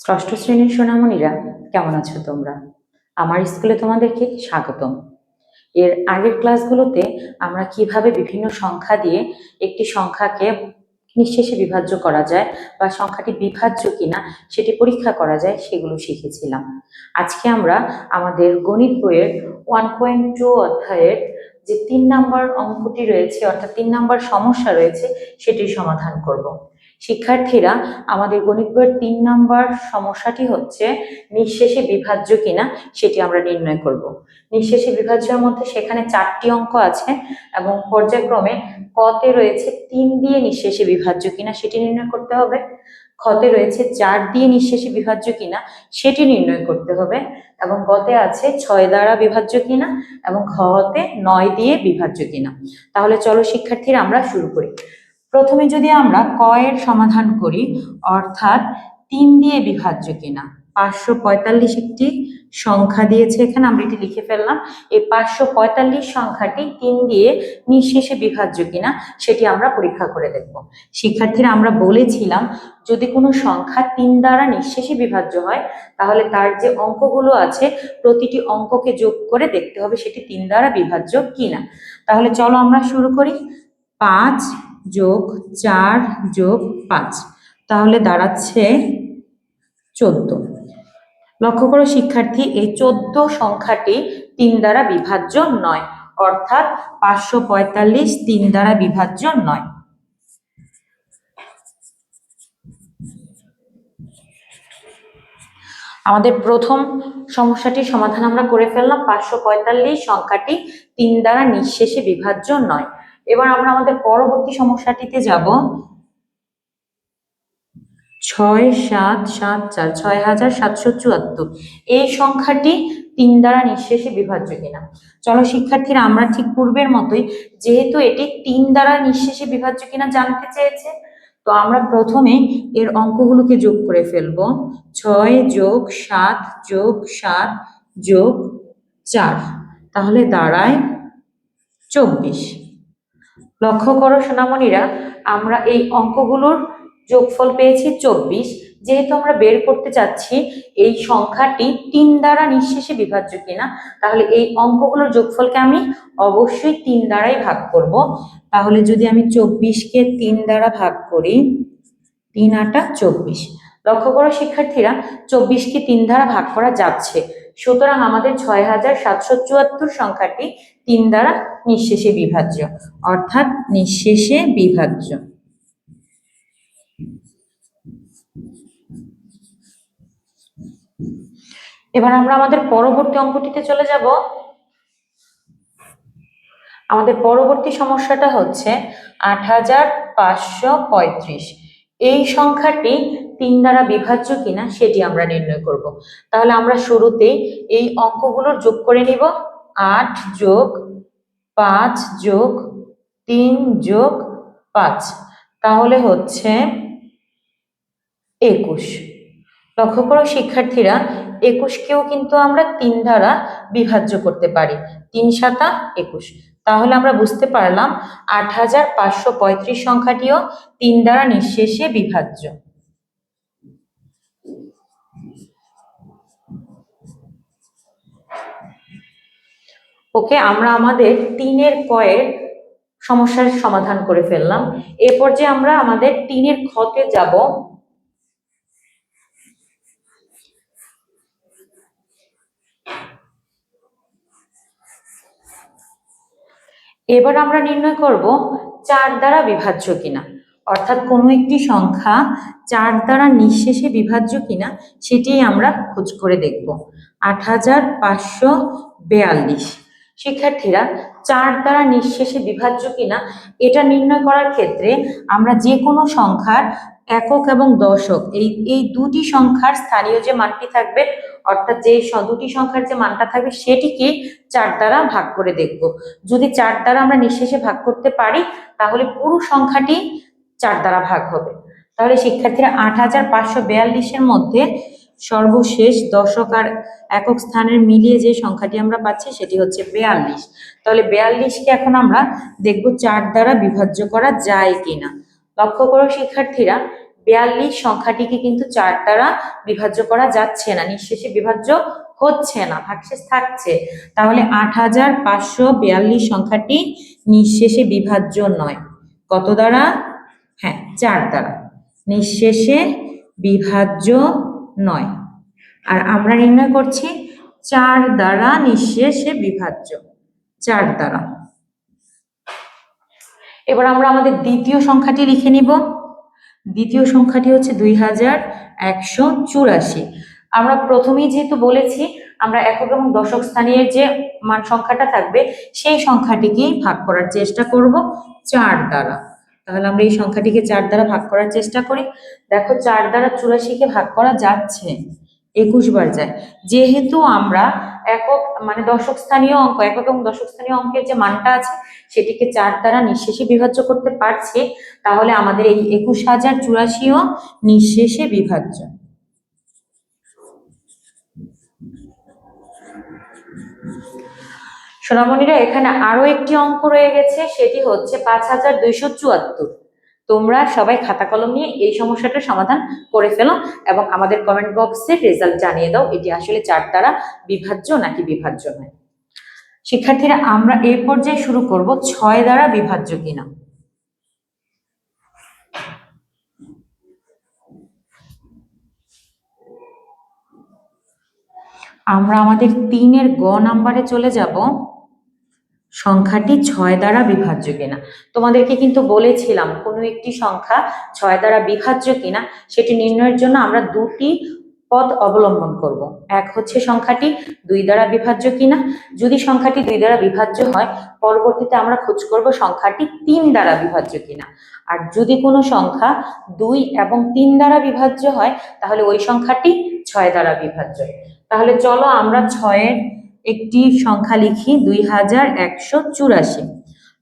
ষষ্ঠ শ্রেণির সোনামণিরা, কেমন আছো তোমরা? আমার স্কুলে তোমাদেরকে স্বাগতম। এর আগের ক্লাসগুলোতে আমরা কীভাবে বিভিন্ন সংখ্যা দিয়ে একটি সংখ্যাকে নিঃশেষে বিভাজ্য করা যায় বা সংখ্যাটি বিভাজ্য কিনা সেটি পরীক্ষা করা যায়, সেগুলো শিখেছিলাম। আজকে আমরা আমাদের গণিত বইয়ের ওয়ান পয়েন্ট টু অধ্যায়ের যে তিন নাম্বার অঙ্কটি রয়েছে, অর্থাৎ তিন নাম্বার সমস্যা রয়েছে, সেটির সমাধান করব। শিক্ষার্থীরা, আমাদের গণিত বইয়ের তিন নম্বর সমস্যাটি হচ্ছে নিঃশেষে বিভাজ্য কিনা, সেটি আমরা নির্ণয় করব। নিঃশেষে বিভাজ্যের মধ্যে সেখানে চারটি অঙ্ক আছে এবং পর্যায়ক্রমে কতে রয়েছে তিন দিয়ে নিঃশেষে বিভাজ্য কিনা, সেটি নির্ণয় করতে হবে। ক্ষতে রয়েছে চার দিয়ে নিঃশেষে বিভাজ্য কিনা, সেটি নির্ণয় করতে হবে। এবং গতে আছে ছয় দ্বারা বিভাজ্য কিনা এবং খতে নয় দিয়ে বিভাজ্য কিনা। তাহলে চলো শিক্ষার্থীরা আমরা শুরু করি। প্রথমে যদি আমরা ক এর সমাধান করি, অর্থাৎ তিন দিয়ে বিভাজ্য কিনা, পাঁচশো পঁয়তাল্লিশ একটি সংখ্যা দিয়েছে এখানে, আমরা এটি লিখে ফেললাম। এই পাঁচশো পঁয়তাল্লিশ সংখ্যাটি তিন দিয়ে নিঃশেষে বিভাজ্য কিনা, সেটি আমরা পরীক্ষা করে দেখব। শিক্ষার্থীরা, আমরা বলেছিলাম, যদি কোনো সংখ্যা তিন দ্বারা নিঃশেষে বিভাজ্য হয়, তাহলে তার যে অঙ্কগুলো আছে, প্রতিটি অঙ্ককে যোগ করে দেখতে হবে সেটি তিন দ্বারা বিভাজ্য কিনা। তাহলে চলো আমরা শুরু করি। পাঁচ যোগ চার যোগ পাঁচ। তাহলে দাঁড়াচ্ছে চোদ্দ। লক্ষ্য করো শিক্ষার্থী, এই চোদ্দ সংখ্যাটি তিন দ্বারা বিভাজ্য নয়। অর্থাৎ পাঁচশো পঁয়তাল্লিশ তিন দ্বারা বিভাজ্য নয়। আমাদের প্রথম সমস্যাটির সমাধান আমরা করে ফেললাম। পাঁচশো পঁয়তাল্লিশ সংখ্যাটি তিন দ্বারা নিঃশেষে বিভাজ্য নয়। এবার আমরা আমাদের পরবর্তী সমস্যাটিতে যাব। ছয় সাত সাত চার, ছয় হাজার সাতশো চুয়াত্তর। এই সংখ্যাটি তিন দ্বারা নিঃশেষে বিভাজ্য কিনা? চলো শিক্ষার্থীরা, আমরা ঠিক পূর্বের মতোই, যেহেতু এটি তিন দ্বারা নিঃশেষে বিভাজ্য কিনা জানতে চেয়েছে, তো আমরা প্রথমে এর অঙ্কগুলোকে যোগ করে ফেলব। ছয় যোগ সাত যোগ সাত যোগ চার, তাহলে দাঁড়ায় চব্বিশ। লক্ষ্য করো সোনামণিরা, আমরা এই অঙ্কগুলোর যোগফল পেয়েছি চব্বিশ। যেহেতু আমরা বের করতে চাচ্ছি, এই সংখ্যাটি তিন দ্বারা নিঃশেষে বিভাজ্য কিনা, তাহলে এই অঙ্কগুলোর যোগফলকে আমি অবশ্যই তিন দ্বারাই ভাগ করব। তাহলে যদি আমি চব্বিশকে তিন দ্বারা ভাগ করি, তিন আটা চব্বিশ। লক্ষ্য করো শিক্ষার্থীরা, চব্বিশকে তিন দ্বারা ভাগ করা যাচ্ছে। সুতরাং আমাদের ছয় হাজার সাতশো চুয়াত্তর সংখ্যাটি তিন দ্বারা নিঃশেষে বিভাজ্য, অর্থাৎ নিঃশেষে বিভাজ্য। এবার আমরা আমাদের পরবর্তী অঙ্কটিতে চলে যাব। আমাদের পরবর্তী সমস্যাটা হচ্ছে আট হাজার পাঁচশো পঁয়ত্রিশ। এই সংখ্যাটি তিন দ্বারা বিভাজ্য কিনা সেটি আমরা নির্ণয় করব। তাহলে আমরা শুরুতেই এই অঙ্কগুলোর যোগ করে নিব। আট যোগ পাঁচ যোগ তিন যোগ পাঁচ। তাহলে হচ্ছে একুশ। লক্ষ্য করো শিক্ষার্থীরা, একুশকেও কিন্তু আমরা তিন দ্বারা বিভাজ্য করতে পারি। তিন সাতা একুশ। তাহলে আমরা বুঝতে পারলাম আট হাজার পাঁচশো পঁয়ত্রিশ সংখ্যাটিও তিন দ্বারা নিঃশেষে বিভাজ্য। ওকে, আমরা আমাদের তিনের কয়ের সমস্যার সমাধান করে ফেললাম। এরপর যে আমরা আমাদের তিনের ক্ষতে যাব। এবার আমরা নির্ণয় করব চার দ্বারা বিভাজ্য কিনা। অর্থাৎ কোনো একটি সংখ্যা চার দ্বারা নিঃশেষে বিভাজ্য কিনা সেটি আমরা খোঁজ করে দেখব। আট হাজার পাঁচশো বেয়াল্লিশ। শিক্ষার্থীরা চার দ্বারা নিঃশেষে বিভাজ্য কিনা, এটা নির্ণয় করার ক্ষেত্রে আমরা যে কোনো সংখ্যার একক এবং দশক, এই এই দুটি সংখ্যার স্থানীয় যে মানটি থাকবে, অর্থাৎ যে দুটি সংখ্যার যে মানটা থাকবে, সেটিকে চার দ্বারা ভাগ করে দেখব। যদি চার দ্বারা আমরা নিঃশেষে ভাগ করতে পারি, তাহলে পুরো সংখ্যাটি চার দ্বারা ভাগ হবে। তাহলে শিক্ষার্থীরা আট হাজার পাঁচশো বিয়াল্লিশের মধ্যে সর্বশেষ দশক আর একক স্থানের মিলিয়ে যে সংখ্যাটি আমরা পাচ্ছি সেটি হচ্ছে বেয়াল্লিশ। তাহলে বেয়াল্লিশকে এখন আমরা দেখব চার দ্বারা বিভাজ্য করা যায় কিনা। লক্ষ্য করো শিক্ষার্থীরা, বিয়াল্লিশ সংখ্যাটিকে কিন্তু চার দ্বারা বিভাজ্য করা যাচ্ছে না, নিঃশেষে বিভাজ্য হচ্ছে না, ভাগশেষ থাকছে। তাহলে আট হাজার পাঁচশো বিয়াল্লিশ সংখ্যাটি নিঃশেষে বিভাজ্য নয়। কত দ্বারা? হ্যাঁ চার দ্বারা। নিঃশেষে বিভাজ্য নয়। আর আমরা নির্ণয় করছি চার দ্বারা নিঃশেষে বিভাজ্য। চার দ্বারা। এবার আমরা আমাদের দ্বিতীয় সংখ্যাটি লিখে নিব। দ্বিতীয় সংখ্যাটি হচ্ছে দুই হাজার একশো চুরাশি। আমরা প্রথমেই যেহেতু বলেছি, আমরা একক এবং দশক স্থানীয় যে মান সংখ্যাটা থাকবে, সেই সংখ্যাটিকেই ভাগ করার চেষ্টা করব চার দ্বারা। তাহলে আমরা এই সংখ্যাটিকে চার দ্বারা ভাগ করার চেষ্টা করি। দেখো, চার দ্বারা চুরাশিকে ভাগ করা যাচ্ছে। একুশ বার যায়। যেহেতু আমরা একক মানে দশক স্থানীয় অঙ্ক, একক এবং দশক স্থানীয় অঙ্কের যে মানটা আছে, সেটিকে চার দ্বারা নিঃশেষে বিভাজ্য করতে পারছে, তাহলে আমাদের এই একুশ হাজার চুরাশিও নিঃশেষে বিভাজ্য। সোনামণিরা, এখানে আরও একটি অঙ্ক রয়ে গেছে, সেটি হচ্ছে পাঁচ হাজার দুইশো চুয়াত্তর। তোমরা সবাই খাতা কলম নিয়ে এই সমস্যাটার সমাধান করে ফেলো এবং আমাদের কমেন্ট বক্সে রেজাল্ট জানিয়ে দাও, এটি আসলে চার দ্বারা বিভাজ্য নাকি বিভাজ্য নয়। শিক্ষার্থীরা, আমরা এই পর্যায়ে শুরু করব, ছয় দ্বারা বিভাজ্য কিনা। আমরা আমাদের তিনের গ নাম্বারে চলে যাব। সংখ্যাটি ছয় দ্বারা বিভাজ্য কিনা। তোমাদেরকে কিন্তু বলেছিলাম, কোনো একটি সংখ্যা ছয় দ্বারা বিভাজ্য কিনা, সেটি নির্ণয়ের জন্য আমরা দুটি পথ অবলম্বন করব। এক হচ্ছে সংখ্যাটি দুই দ্বারা বিভাজ্য কিনা। যদি সংখ্যাটি দুই দ্বারা বিভাজ্য হয়, পরবর্তীতে আমরা খোঁজ করব সংখ্যাটি তিন দ্বারা বিভাজ্য কিনা। আর যদি কোনো সংখ্যা দুই এবং তিন দ্বারা বিভাজ্য হয়, তাহলে ওই সংখ্যাটি ছয় দ্বারা বিভাজ্য। তাহলে চলো আমরা ছয়ের একটি সংখ্যা লিখি দুই হাজার একশো চুরাশি।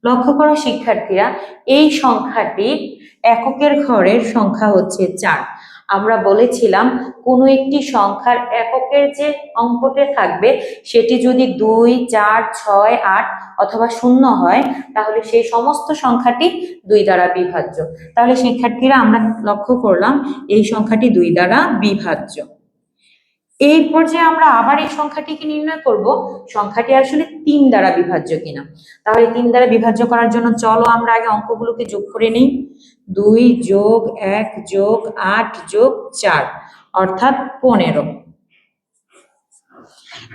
লক্ষ্য করো শিক্ষার্থীরা, এই সংখ্যাটি এককের ঘরের সংখ্যা হচ্ছে চার। আমরা বলেছিলাম, কোনো একটি সংখ্যার এককের যে অঙ্কতে থাকবে, সেটি যদি দুই, চার, ছয়, আট অথবা শূন্য হয়, তাহলে সেই সমস্ত সংখ্যাটি দুই দ্বারা বিভাজ্য। তাহলে শিক্ষার্থীরা, আমরা লক্ষ্য করলাম, এই সংখ্যাটি দুই দ্বারা বিভাজ্য। এই পর্যায়ে আমরা আবার এই সংখ্যাটিকে নির্ণয় করব, সংখ্যাটি আসলে তিন দ্বারা বিভাজ্য কিনা। তাহলে তিন দ্বারা বিভাজ্য করার জন্য চলো আমরা আগে অঙ্কগুলোকে যোগ করে নিই। দুই যোগ এক যোগ আট যোগ চার, অর্থাৎ পনেরো।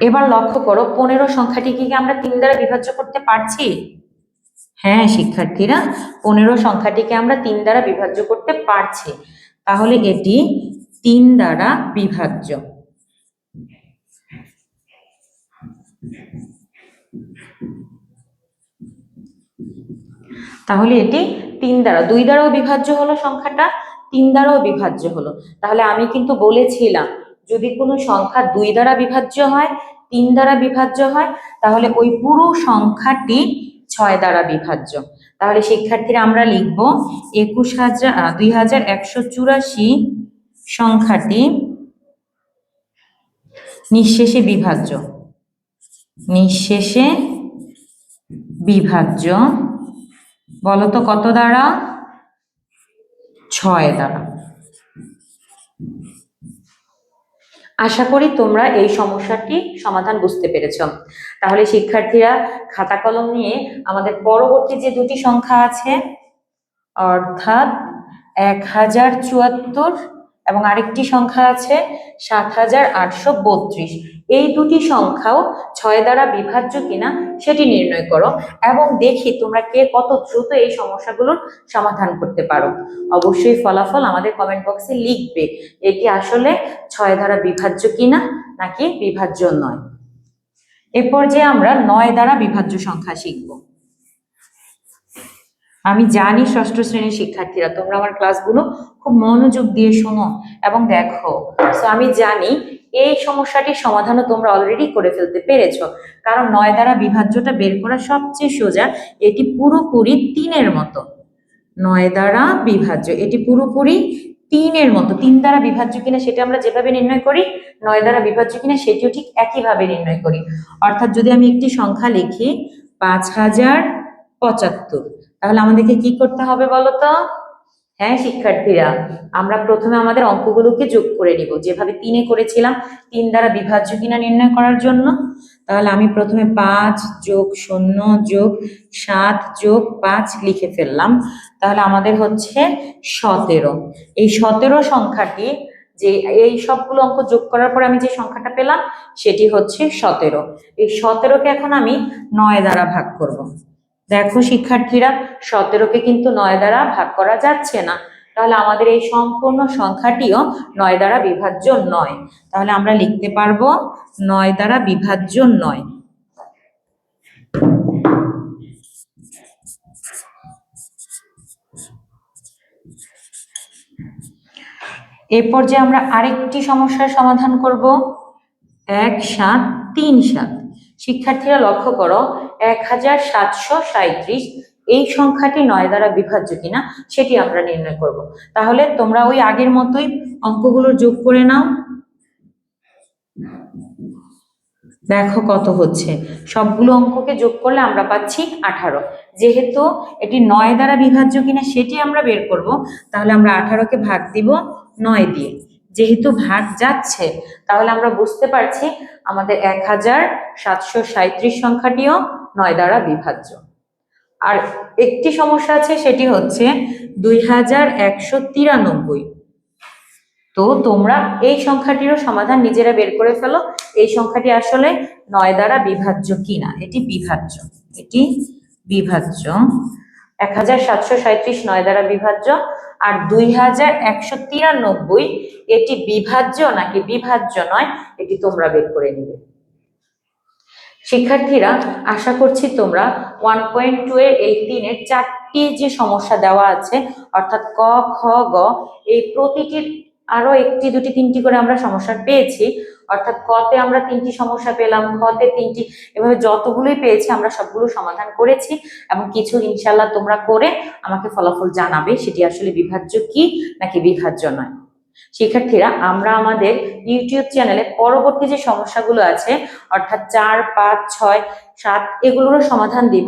এবার লক্ষ্য করো, পনেরো সংখ্যাটিকে কি আমরা তিন দ্বারা বিভাজ্য করতে পারছি? হ্যাঁ শিক্ষার্থীরা, পনেরো সংখ্যাটিকে আমরা তিন দ্বারা বিভাজ্য করতে পারছি। তাহলে এটি তিন দ্বারা বিভাজ্য। তাহলে এটি তিন দ্বারা, দুই দ্বারাও বিভাজ্য হলো সংখ্যাটা, তিন দ্বারাও বিভাজ্য হলো। তাহলে আমি কিন্তু বলেছিলাম, যদি কোনো সংখ্যা দুই দ্বারা বিভাজ্য হয়, তিন দ্বারা বিভাজ্য হয়, তাহলে ওই পুরো সংখ্যাটি ছয় দ্বারা বিভাজ্য। তাহলে শিক্ষার্থীরা আমরা লিখব, একুশ হাজার দুই হাজার একশো চুরাশি সংখ্যাটি নিঃশেষে বিভাজ্য। নিঃশেষে বিভাজ্য। বলতো কত দ্বারা? ছয় দ্বারা। আশা করি তোমরা এই সমস্যাটি সমাধান বুঝতে পেরেছ। তাহলে শিক্ষার্থীরা খাতা কলম নিয়ে আমাদের পরবর্তী যে দুটি সংখ্যা আছে, অর্থাৎ এক হাজার চুয়াত্তর এবং আরেকটি সংখ্যা আছে সাত হাজার আটশো বত্রিশ। এই দুটি সংখ্যাও ছয় দ্বারা বিভাজ্য কিনা সেটি নির্ণয় করো এবং দেখি তোমরা কে কত দ্রুত এই সমস্যাগুলোর সমাধান করতে পারো। অবশ্যই ফলাফল আমাদের কমেন্ট বক্সে লিখবে এটি আসলে ছয় দ্বারা বিভাজ্য কিনা নাকি বিভাজ্য নয়। এরপর যে আমরা নয় দ্বারা বিভাজ্য সংখ্যা শিখব। আমি জানি ষষ্ঠ শ্রেণির শিক্ষার্থীরা, তোমরা আমার ক্লাসগুলো খুব মনোযোগ দিয়ে শোনো এবং দেখো। তো আমি জানি এই সমস্যাটির সমাধানও তোমরা অলরেডি করে ফেলতে পেরেছ। কারণ নয় দ্বারা বিভাজ্যটা বের করা সবচেয়ে সোজা, এটি পুরোপুরি তিনের মতো। নয় দ্বারা বিভাজ্য, এটি পুরোপুরি তিনের মতো। তিন দ্বারা বিভাজ্য কিনা সেটা আমরা যেভাবে নির্ণয় করি, নয় দ্বারা বিভাজ্য কিনা সেটিও ঠিক একইভাবে নির্ণয় করি। অর্থাৎ যদি আমি একটি সংখ্যা লিখি, পাঁচ হাজার পঁচাত্তর তাহলে আমাদেরকে কি করতে হবে বলতো? হ্যাঁ শিক্ষার্থীরা, আমরা প্রথমে আমাদের অঙ্কগুলোকে যোগ করে নিব। যেভাবে তিনে করেছিলাম, তিন দ্বারা বিভাজ্য কিনা নির্ণয় করার জন্য। তাহলে আমি প্রথমে পাঁচ যোগ শূন্য যোগ সাত যোগ পাঁচ লিখে ফেললাম। তাহলে আমাদের হচ্ছে সতেরো। এই সতেরো সংখ্যাটি, যে এই সবগুলো অঙ্ক যোগ করার পর আমি যে সংখ্যাটা পেলাম, সেটি হচ্ছে সতেরো। এই সতেরোকে এখন আমি নয় দ্বারা ভাগ করব। দেখো শিক্ষার্থীরা, সতেরোকে কিন্তু নয় দ্বারা ভাগ করা যাচ্ছে না। তাহলে আমাদের এই সম্পূর্ণ সংখ্যাটিও নয় দ্বারা বিভাজ্য নয়। তাহলে আমরা লিখতে পারব নয় দ্বারা বিভাজ্য নয়। এরপর যে আমরা আরেকটি সমস্যার সমাধান করব, এক সাত তিন সাত। শিক্ষার্থীরা লক্ষ্য করো এক হাজার সাতশো সাঁত্রিশ এই সংখ্যাটি নয় দ্বারা বিভাজ্য কিনা, সেটি আমরা নির্ণয় করব। তাহলে তোমরা ওই আগের মতোই অঙ্কগুলো যোগ করে নাও। দেখো কত হচ্ছে। সবগুলো অঙ্ককে যোগ করলে আমরা পাচ্ছি আঠারো। যেহেতু এটি নয় দ্বারা বিভাজ্য কিনা, সেটি আমরা বের করব। তাহলে আমরা আঠারোকে ভাগ দিব নয় দিয়ে। যেহেতু ভাগ যাচ্ছে, তাহলে আমরা বুঝতে পারছি আমাদের এক হাজার সাতশো সাঁত্রিশ সংখ্যাটিও নয় দ্বারা বিভাজ্য। আর একটি সমস্যা আছে, সেটি হচ্ছে দুই হাজার একশো তিরানব্বই। তো তোমরা এই সংখ্যাটিরও সমাধান নিজেরা বের করে ফেলো, এই সংখ্যাটি আসলে নয় দ্বারা বিভাজ্য কিনা? এটি বিভাজ্য এটি বিভাজ্য। এক হাজার সাতশো সাঁত্রিশ নয় দ্বারা বিভাজ্য, আর দুই হাজার একশো তিরানব্বই এটি বিভাজ্য নাকি বিভাজ্য নয়, এটি তোমরা বের করে নিবে। শিক্ষার্থীরা, আশা করছি তোমরা ওয়ান পয়েন্ট টু এর এই তিনের চারটি যে সমস্যা দেওয়া আছে, অর্থাৎ ক, খ, গ, এই প্রতিটির আরও একটি, দুটি, তিনটি করে আমরা সমস্যা পেয়েছি। অর্থাৎ কতে আমরা তিনটি সমস্যা পেলাম, খতে তিনটি, এভাবে যতগুলোই পেয়েছি আমরা সবগুলো সমাধান করেছি এবং কিছু ইনশাল্লাহ তোমরা করে আমাকে ফলাফল জানাবে, সেটি আসলে বিভাজ্য কি নাকি বিভাজ্য নয়। শিক্ষার্থীরা, আমরা আমাদের ইউটিউব চ্যানেলে পরবর্তী যে সমস্যাগুলো আছে, অর্থাৎ চার, পাঁচ, ছয়, সাত, এগুলোরও সমাধান দিব।